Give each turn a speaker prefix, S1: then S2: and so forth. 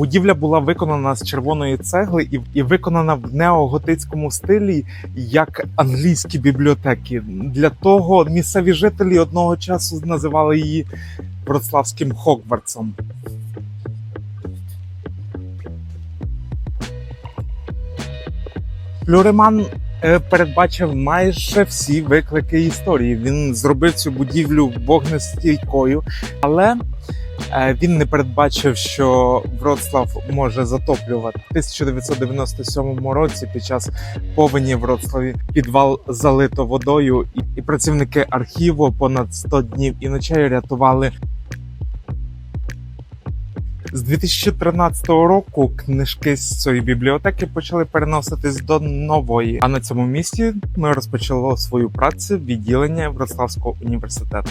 S1: Будівля була виконана з червоної цегли і, і виконана в неоготицькому стилі, як англійські бібліотеки. Для того місцеві жителі одного часу називали її Вроцлавським Хогвартсом. Флюреман е, передбачив майже всі виклики історії. Він зробив цю будівлю вогнестійкою, але він не передбачив, що Вроцлав може затоплювати. У 1997 році під час повені Вроцлаві підвал залито водою, і працівники архіву понад 100 днів і ночей рятували. З 2013 року книжки з цієї бібліотеки почали переноситись до нової. А на цьому місці ми розпочали свою працю відділення Вроцлавського університету.